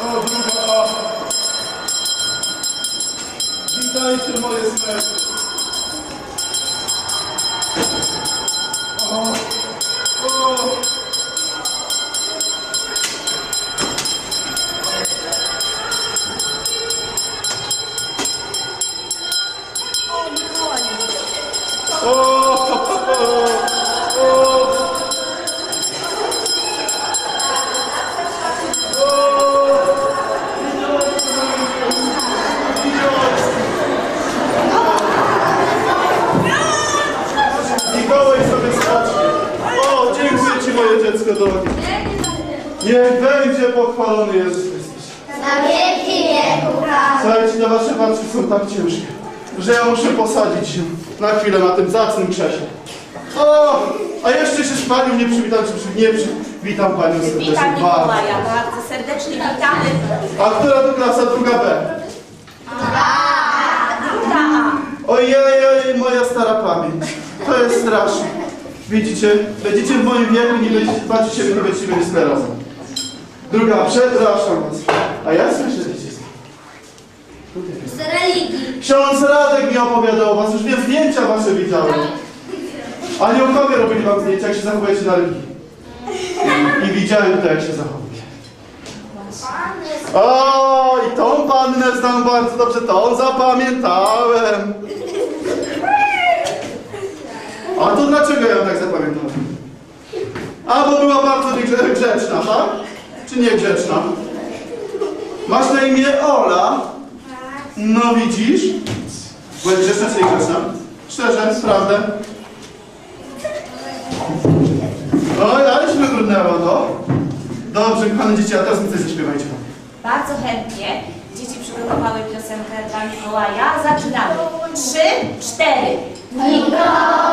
O, druga A. Witajcie moje smyczy. O, Niech będzie pochwalony Jezus Chrystus. Na wieki wieków. Słuchajcie, te wasze paczki są tak ciężkie, że ja muszę posadzić się na chwilę na tym zacnym krześle. O, a jeszcze się z Panią nie przywitam, czy przy, nie przywitam Panią serdecznie. Witam Bardzo. Mikołaja, bardzo serdecznie witamy. A która to klasa? Druga B. Druga A. Ojej, ojej, moja stara pamięć. To jest straszne. Widzicie? Będziecie w moim wieku, nie będziecie patrzeć się, nie będziecie mieli sklerozy. Druga, przepraszam was. A ja słyszę, wiecie. Z religii. Ksiądz Radek mi opowiadał o was, już wiem, zdjęcia wasze widziałem. Aniołkowie robili wam zdjęcia, jak się zachowujecie na religii. I, I widziałem to, jak się zachowuje. O, i tą pannę znam bardzo dobrze, tą zapamiętałem. A to dlaczego ja ją tak zapamiętałem? A, bo była bardzo grzeczna, tak? Czy niegrzeczna? Masz na imię Ola? No widzisz? Byłeś grzeczna czy niegrzeczna? Szczerze, sprawdę. Oj, aleśmy brudnęło to. Dobrze, kochane dzieci, a teraz mi coś zaśpiewajcie. Bardzo chętnie dzieci przygotowały piosenkę dla Mikołaja. Zaczynamy. Trzy, cztery. Mikołaj.